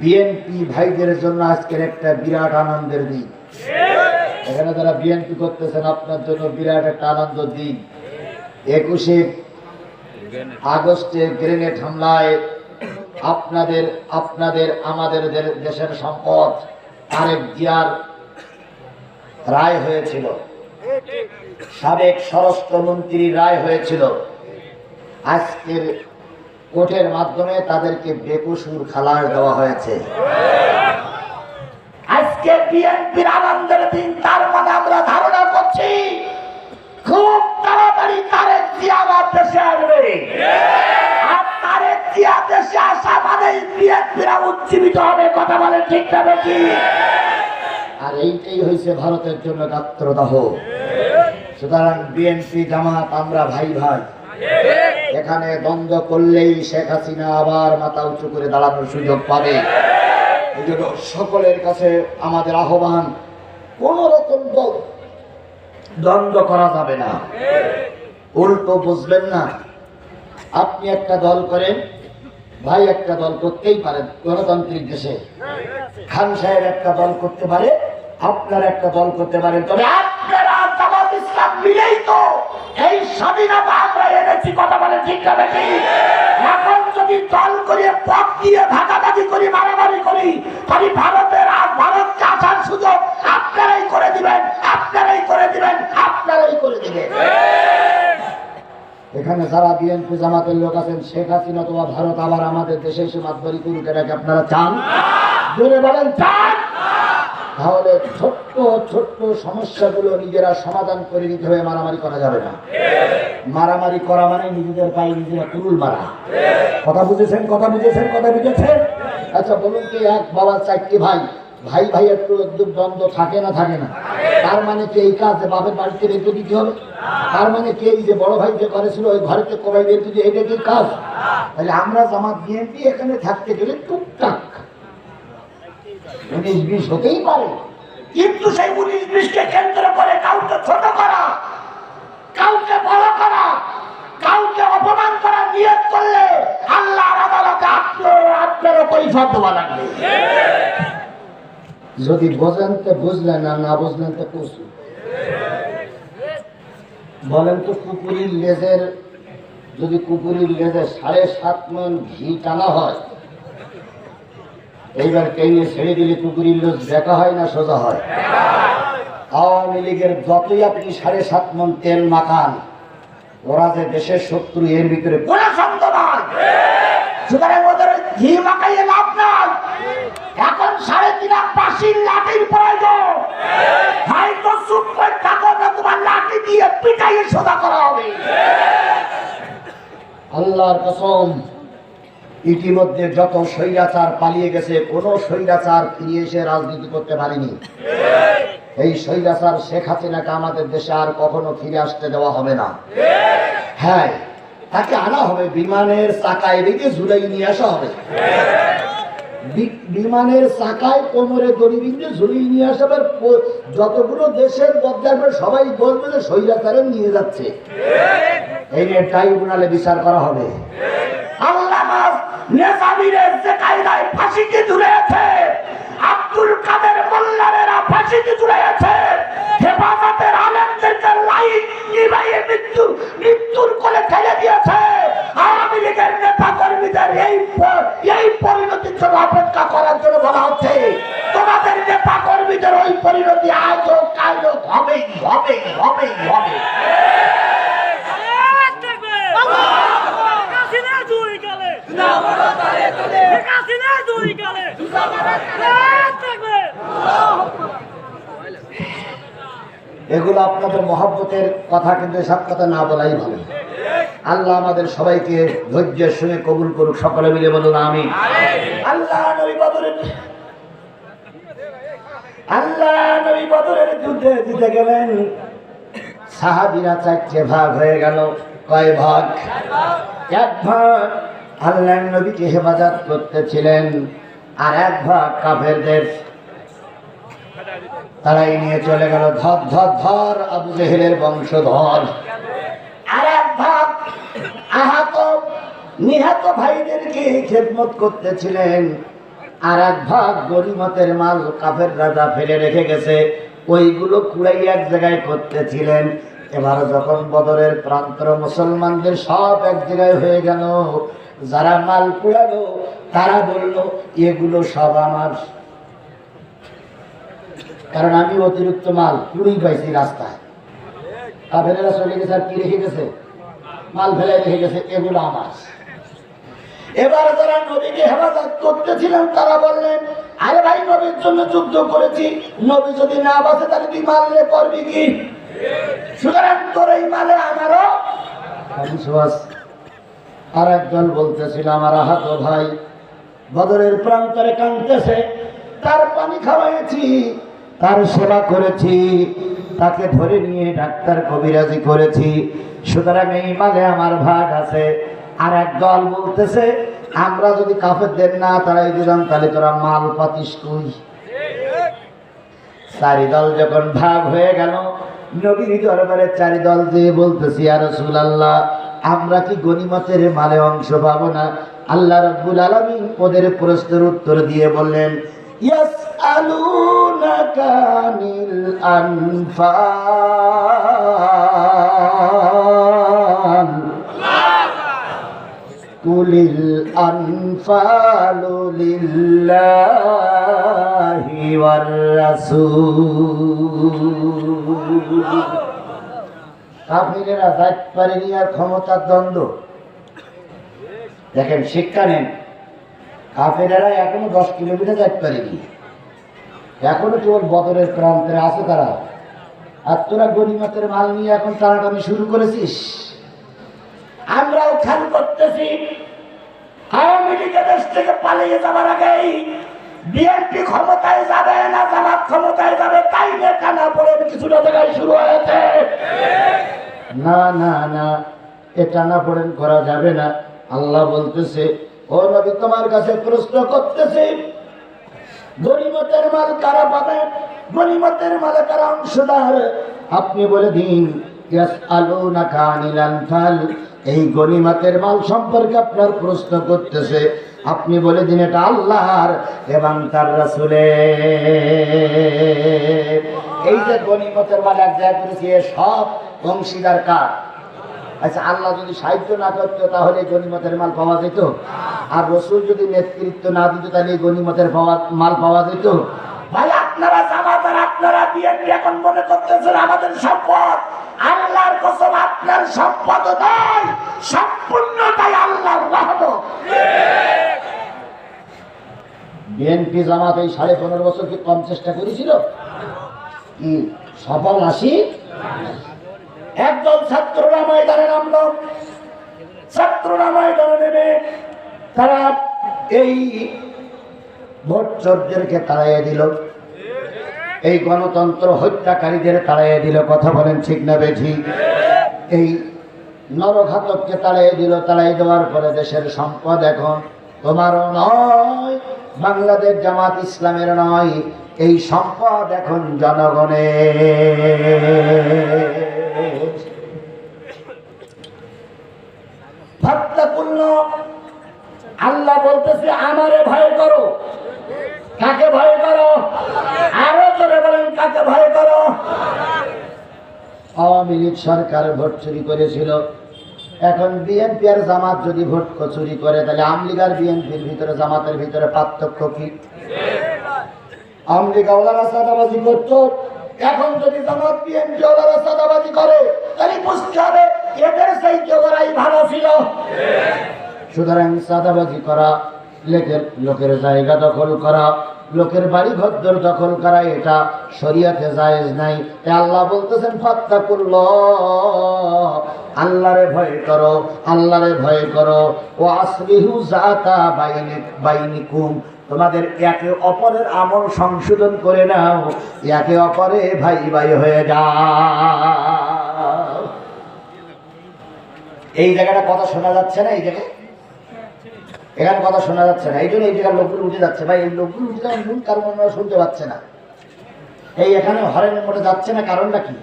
BNP ভাইদের জন্য আজকের একটা বিরাট আনন্দের দিন। এখানে যারা বিএনপি করতেছেন, আপনার জন্য বিরাট একটা আনন্দ দিন। একুশে আগস্টে গ্রেনেড হামলায় আপনাদের আপনাদের, আমাদের দেশের সম্পদ আরেক জিয়ার রায় হয়েছিল। সাবেক স্বরাষ্ট্রমন্ত্রী রায় হয়েছিল। আজকের কোর্টের মাধ্যমে তাদেরকে বেকসুর খালাস দেওয়া হয়েছে। আজকে বিএনপির আনন্দের দিন, তার মানে আমরা ধারণা করছি, খুব তাড়াতাড়ি তারেক জিয়া আমার দেশে আসবে। আর তারেক জিয়া দেশে আসা মানে বিএনপিরা উজ্জীবিত হবে, কথা বলে ঠিক না বেশি আর এইটাই হয়েছে ভারতের জন্য গাত্রদাহ। সুতরাং বিএনপি জামাত, আমরা ভাই ভাই এখানে দ্বন্দ্ব করলেই শেখ হাসিনা আবার মাথা উঁচু করে দাঁড়ানোর সুযোগ পাবে। সকলের কাছে আমাদের আহ্বান, কোন রকম দ্বন্দ্ব করা যাবে না। উল্টো বুঝবেন না, আপনি একটা দল করেন, ভাই একটা দল করতেই পারেন, গণতান্ত্রিক দেশে। খান সাহেব একটা দল করতে পারে, আপনার একটা দল করতে পারেন, তবে আপনারা ইসলাম মিলেই তো। এই স্বাধীনতা আমরা এনেছি কথা বলে ঠিক না বেশি এখন যদি দল করে পথ দিয়ে ভাগাভাগি করি মারামারি করি তাহলে ভারতের আর ভারতকে আসার সুযোগ আপনারাই করে দিবেন আপনারাই করে দিবেন আপনারাই করে দিবেন। এখানে যারা বিএনপি জামাতের লোক আছেন শেখ হাসিনা তোমার ভারত আবার আমাদের দেশে এসে মাতবারি করুক এটাকে আপনারা চান? জোরে বলেন চান? তাহলে ছোট্ট ছোট্ট সমস্যাগুলো নিজেরা সমাধান করে নিতে হবে, মারামারি করা যাবে না। মারামারি করা মানে নিজেদের পায়ে নিজেরা কুরুল মারা। কথা বুঝেছেন কথা বুঝেছেন কথা বুঝেছেন? আচ্ছা বলুন কি, এক বাবা, চারটি ভাই ভাই ভাই একটু একটু দ্বন্দ্ব থাকে না থাকে না? তার মানে কি এই কাজ যে বাপের বাড়িতে রেখে দিতে হবে? তার মানে কি এই যে বড় ভাই যে করেছিল ওই ঘরেতে কবাই বের দিতে এটা কি কাজ? তাহলে আমরা জামাত বিএনপি এখানে থাকতে গেলে টুকটাক উনিশ বিশ হতেই পারে। কিন্তু সেই উনিশ বিশকে কেন্দ্র করে কাউকে ছোট করা, কাউকে বড় করা, কাউকে অপমান করার নিয়ত করলে আল্লাহর আদালতে আপনার আপনার পরিষদ দেওয়া লাগবে। যদি বোঝেন তো বুঝলেন, আর না বুঝলেন তো কুসু। বলেন তো কুকুরির লেজের, যদি কুকুরির লেজে সাড়ে সাত মন ঘি টানা হয় এইবার টেনে ছেড়ে দিলে কুকুরির লোক দেখা হয় না সোজা হয়। আওয়ামী লীগের যতই আপনি সাড়ে সাত মন তেল মাখান, ওরা যে দেশের শত্রু, এর ভিতরে এখন সাড়ে তিন লাঠির লাঠি দিয়ে সোজা করা হবে। আল্লাহর কসম ইতিমধ্যে যত স্বৈরাচার পালিয়ে গেছে, কোন স্বৈরাচার ফিরে এসে রাজনীতি করতে পারেনি। এই স্বৈরাচার শেখ হাসিনাকে আমাদের দেশে আর কখনো ফিরে আসতে দেওয়া হবে না। হ্যাঁ তাকে আনা হবে, বিমানের চাকায় রেখে ঝুলাই নিয়ে আসা হবে। বিমানের চাকায় কোমরে দড়ি ঝুলিয়ে নিয়ে আসা হবে প- যতগুলো দেশের বদলাবে সবাই বলবে যে স্বৈরাচারে নিয়ে যাচ্ছে। এই নিয়ে ট্রাইব্যুনালে বিচার করা হবে। আল্লাহ নেজামিরের যে কায়দায় ফাঁসিতে ঝুলেছে আব্দুল কাদের মোল্লারেরা ফাঁসিতে ঝুলেছে হেফাজতের আলেমদেরকে লাইন নিভাইয়ে মৃত্যু, মৃত্যুর কোলে ঠেলে দিয়েছে। আওয়ামী লীগের নেতা কর্মীদের এই এই পরিণতির জন্য অপেক্ষা করার জন্য বলা হচ্ছে, তোমাদের নেতা কর্মীদের ওই পরিণতি আজও কালও হবেই হবেই হবেই হবে হাসিনা দুই গালে হাসিনা দুই গালে থাকবে এগুলো আপনাদের মহাব্বতের কথা কিন্তু সব কথা না বলাই ভালো। আল্লাহ আমাদের সবাইকে ধৈর্যের সঙ্গে কবুল করুক, সকলে মিলে বলুন আমি আল্লাহ নবী আল্লাহ নবী বদরের যুদ্ধে জিতে গেলেন। সাহাবিরা চারটে ভাগ হয়ে গেল। কয় ভাগ? এক ভাগ। আল্লাহ নবীকে হেফাজত করতেছিলেন আর এক ভাগ কাফেরদের তারাই নিয়ে চলে গেল ধর ধর ধর আবু জেহেলের বংশধর। আর এক ভাগ আহত, নিহত ভাইদেরকে খেদমত করতেছিলেন। আর এক ভাগ গরিমতের মাল কাফের রাজা ফেলে রেখে গেছে। ওইগুলো কুড়াই এক জায়গায় করতেছিলেন। এবার যখন বদরের প্রান্তর মুসলমানদের সব এক জায়গায় হয়ে গেল, যারা মাল কুড়ালো, তারা বলল, এগুলো সব আমার কারণ আমি অতিরিক্ত মাল কুড়ি পাইছি রাস্তায়। কাফেরেরা চলে গেছে আর কি রেখে গেছে? মাল ফেলে রেখে গেছে, এগুলো আমার। এবার যারা নবীকে হেফাজত করতেছিলেন, তারা বললেন, আরে ভাই, নবীর জন্য যুদ্ধ করেছি। নবী যদি না বাসে তাহলে তুই মারলে করবি কি? সুতরাং তোর এই মালে আমারও আর একজন বলতেছিল, আমার আহত ভাই বদরের প্রান্তরে কাঁদতেছে, তার পানি খাওয়াইছি। তার সেবা করেছি, তাকে ধরে নিয়ে ডাক্তার কবিরাজি করেছি। সুতরাং এই মালে আমার ভাগ আছে। আর এক দল বলতেছে, আমরা যদি কাফেরদের না তারাই দিলাম, তাহলে তোরা মাল পাতিস কই? চারি দল যখন ভাগ হয়ে গেল, নবীর দরবারে চারি দল দিয়ে বলতেছি আর আল্লাহ আমরা কি গনিমতের মালে অংশ পাবো না? আল্লাহ রব্বুল আলমিন ওদের প্রশ্নের উত্তর দিয়ে বললেন ইয়াসআলুনাকা আনিল আনফাল قل الأنفال لله والرسول কাফিরেরা যাইতে পারেনি আর ক্ষমতার দ্বন্দ্ব দেখেন শিক্ষা নেন কাফেরেরা এখনও দশ কিলোমিটার যাইতে পারেনি। এখনও কেবল বদরের প্রান্তে আছে তারা। আর তোরা গরিমাতের মাল নিয়ে এখন টানাটানি শুরু করেছিস। আমরাও খেয়াল করতেছি। আওয়ামী লীগের দেশ থেকে পালিয়ে যাবার আগেই বিএনপি ক্ষমতায় যাবে না, জামাত ক্ষমতায় যাবে তাই নিয়ে টানা পড়ে কিছুটা জায়গায় শুরু হয়েছে। না না না, এ টানা পড়েন করা যাবে না। আল্লাহ বলতেছে ও নবী, তোমার কাছে প্রশ্ন করতেছে। গরিমতের মাল কারা পাবে? গরিমতের মালে কারা অংশদার? আপনি বলে দিন এই গনিমতের মাল সম্পর্কে আপনার প্রশ্ন করতেছে। আপনি বলে দিন, এটা আল্লাহর এবং তার রাসূলের। এই যে গনিমতের মাল এক জায়গায় করেছি সব অংশীদার কার? আচ্ছা আল্লাহ যদি সাহায্য না করতো তাহলে এই গনিমতের মাল পাওয়া যেত। আর রসুল যদি নেতৃত্ব না দিত তাহলে গনিমতের পাওয়া মাল পাওয়া যেত। ভাই আপনারা জামাতের আপনারা বিএনপি এখন মনে করতেছেন আমাদের সম্পদ। আল্লাহর কসম আপনার সম্পদ নয় সম্পূর্ণটাই আল্লাহর রহমত। বিএনপি জামাত এই সাড়ে পনেরো বছর কি কম চেষ্টা করেছিল? কি সফল আসি একদল ছাত্ররা ময়দানে নামলো। ছাত্ররা ময়দানে নেমে তারা এই ভোট চোরদেরকে তাড়াইয়ে দিল। এই গণতন্ত্র হত্যাকারীদের তাড়াইয়ে দিল। কথা বলেন ঠিক না বেঠি? এই নরঘাতককে তাড়াইয়ে দিল। তাড়াই দেওয়ার পরে দেশের সম্পদ এখন তোমারও নয়, বাংলাদেশ জামাত ইসলামের নয়। এই সম্পদ এখন জনগণের। ভক্তপূর্ণ আল্লাহ বলতেছে, আমারে ভয় করো। কাকে ভয় করো? আরও জোরে বলেন, কাকে ভয় করো? আওয়ামী লীগ সরকার ভোট চুরি করেছিল। এখন বিএনপি আর জামাত যদি ভোট চুরি করে, তাহলে আওয়ামী আর বিএনপির ভিতরে, জামাতের ভিতরে পার্থক্য কি? আওয়ামী লীগ ওলারা সাদাবাজি করতো। এখন যদি জামাত বিএনপি ওলারা সাদাবাজি করে, তাহলে বুঝতে হবে এদের সেই ওরাই ভালো ছিল। সুতরাং সাদাবাজি করা, লোকের লোকের জায়গা দখল করা, লোকের বাড়ি ঘর দখল করা, এটা শরিয়াতে জায়েজ নাই। আল্লাহ বলতেছেন ফাত্তাকুল্ল আল্লাহরে ভয় করো, আল্লাহরে ভয় করো। ও আসলিহু জাতা বাইনি, বাইনিকুম। তোমাদের একে অপরের আমল সংশোধন করে নাও। একে অপরে ভাই ভাই হয়ে যাও। এই জায়গাটা কথা শোনা যাচ্ছে না, এই জায়গায়? এখানে কথা শোনা যাচ্ছে না, এই জন্য এই জায়গার লোকগুলো উঠে যাচ্ছে। ভাই, এই লোকগুলো উঠে যাওয়ার মূল কারণ আমরা শুনতে পাচ্ছে না। এই এখানে হরেনের মোটে যাচ্ছে না, কারণটা কি?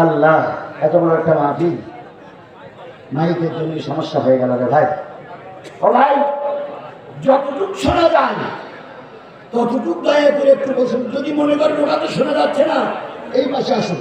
আল্লাহ, এত বড় একটা মাহফিল। মাইকের জন্য সমস্যা হয়ে গেল রে ভাই? ও ভাই, যতটুক শোনা যায়, ততটুক দয়া করে একটু বসুন। যদি মনে করেন ওটা তো শোনা যাচ্ছে না, এই পাশে আসুন।